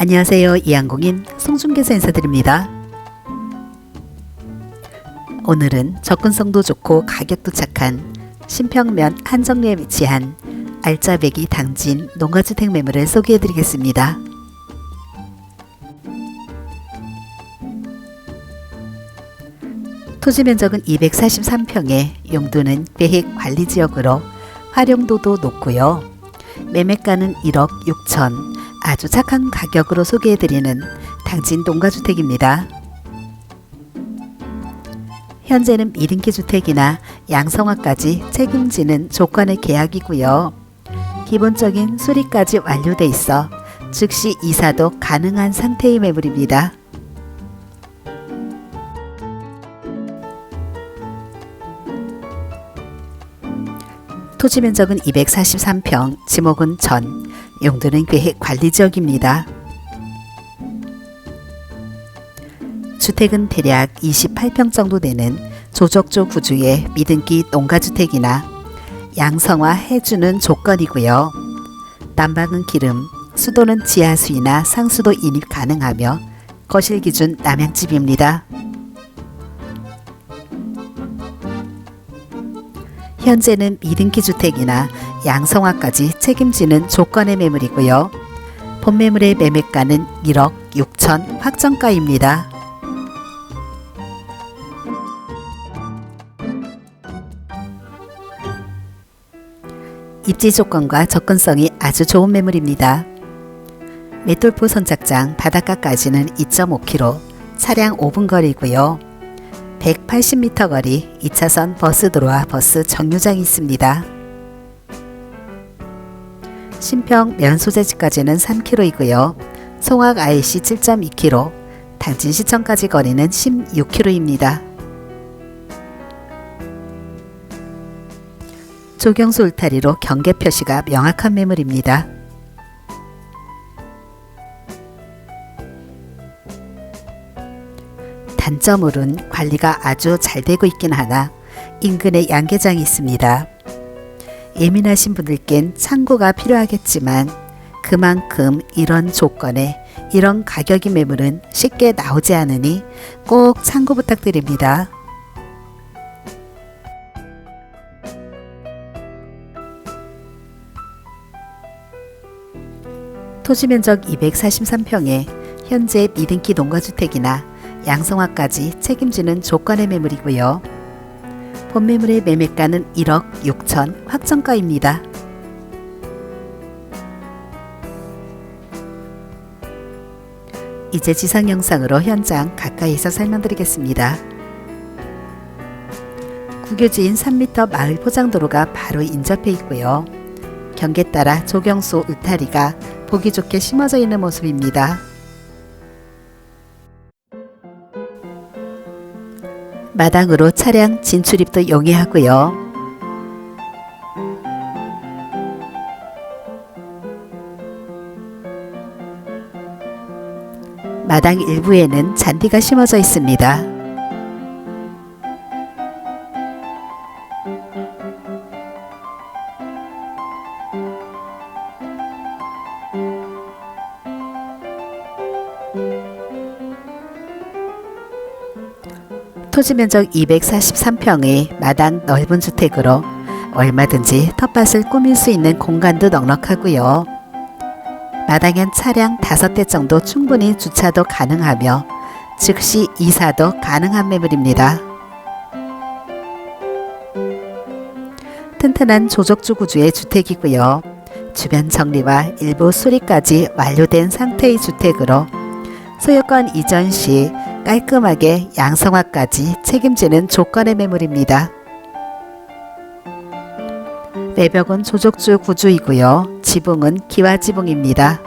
안녕하세요. 이항공인 송중계사 인사드립니다. 오늘은 접근성도 좋고 가격도 착한 신평면 한정리에 위치한 알짜배기 당진 농가주택 매물을 소개해드리겠습니다. 토지 면적은 243평에 용도는 계획 관리 지역으로 활용도도 높고요. 매매가는 1억 6천 아주 착한 가격으로 소개해드리는 당진 농가주택입니다. 현재는 미등기 주택이나 양성화까지 책임지는 조건의 계약이고요. 기본적인 수리까지 완료돼 있어 즉시 이사도 가능한 상태의 매물입니다. 토지 면적은 243평, 지목은 전, 용도는 계획 관리 지역입니다. 주택은 대략 28평 정도 되는 조적조 구주의 미등기 농가주택이나 양성화 해주는 조건이고요. 난방은 기름, 수도는 지하수이나 상수도 인입 가능하며 거실 기준 남양집입니다. 현재는 미등기 주택이나 양성화까지 책임지는 조건의 매물이고요. 본 매물의 매매가는 1억 6천 확정가입니다. 입지 조건과 접근성이 아주 좋은 매물입니다. 메돌포 선착장 바닷가까지는 2.5km, 차량 5분 거리고요. 180m 거리 2차선 버스 도로와 버스 정류장이 있습니다. 신평 면소재지까지는 3km이고요. 송악 IC 7.2km, 당진시청까지 거리는 16km입니다. 조경수 울타리로 경계 표시가 명확한 매물입니다. 단점으론 관리가 아주 잘 되고 있긴 하나 인근에 양계장이 있습니다. 예민하신 분들께는 참고가 필요하겠지만 그만큼 이런 조건에 이런 가격의 매물은 쉽게 나오지 않으니 꼭 참고 부탁드립니다. 토지 면적 243평에 현재 미등기 농가주택이나 양성화까지 책임지는 조건의 매물이고요. 본 매물의 매매가는 1억 6천 확정가입니다. 이제 지상 영상으로 현장 가까이서 설명드리겠습니다. 구교지인 3m 마을 포장도로가 바로 인접해 있고요. 경계 따라 조경수 울타리가 보기 좋게 심어져 있는 모습입니다. 마당으로 차량 진출입도 용이하고요. 마당 일부에는 잔디가 심어져 있습니다. 토지 면적 243평의 마당 넓은 주택으로 얼마든지 텃밭을 꾸밀 수 있는 공간도 넉넉하고요. 마당엔 차량 5대 정도 충분히 주차도 가능하며 즉시 이사도 가능한 매물입니다. 튼튼한 조적주 구주의 주택이고요. 주변 정리와 일부 수리까지 완료된 상태의 주택으로 소유권 이전 시 깔끔하게 양성화까지 책임지는 조건의 매물입니다. 외벽은 조족주 구주이고요. 지붕은 기와 지붕입니다.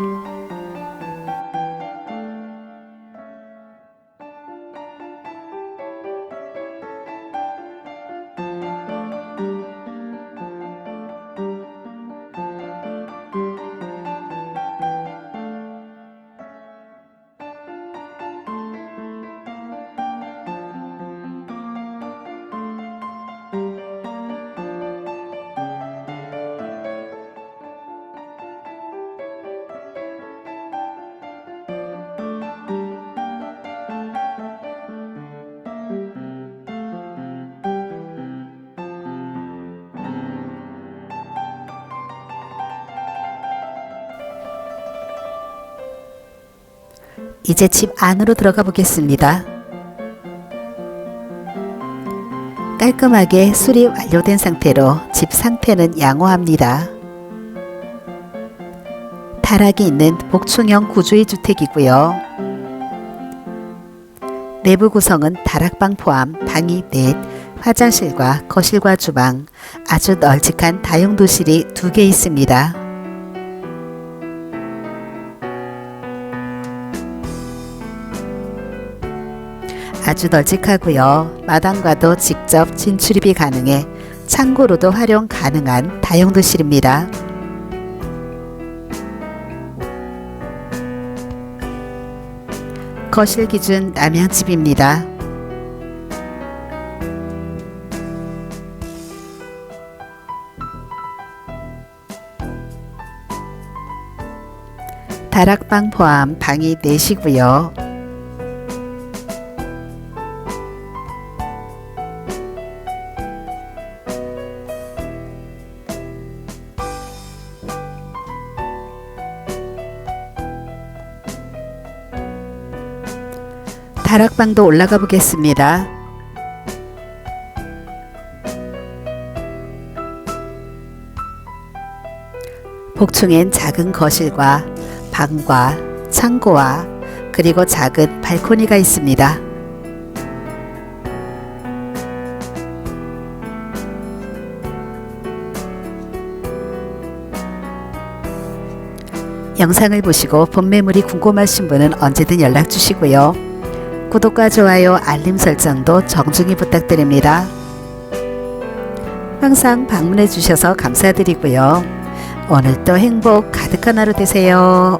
이제 집 안으로 들어가 보겠습니다. 깔끔하게 수리 완료된 상태로 집 상태는 양호합니다. 다락이 있는 복층형 구조의 주택이고요. 내부 구성은 다락방 포함 방이 넷, 화장실과 거실과 주방, 아주 널찍한 다용 도실이 두 개 있습니다. 아주 널찍하고요. 마당과도 직접 진출입이 가능해 창고로도 활용 가능한 다용도실입니다. 거실 기준 남양집입니다. 다락방 포함 방이 4시고요. 다락방도 올라가 보겠습니다. 복층엔 작은 거실과 방과 창고와 그리고 작은 발코니가 있습니다. 영상을 보시고 본 매물이 궁금하신 분은 언제든 연락 주시고요. 구독과 좋아요, 알림 설정도 정중히 부탁드립니다. 항상 방문해 주셔서 감사드리고요. 오늘도 행복 가득한 하루 되세요.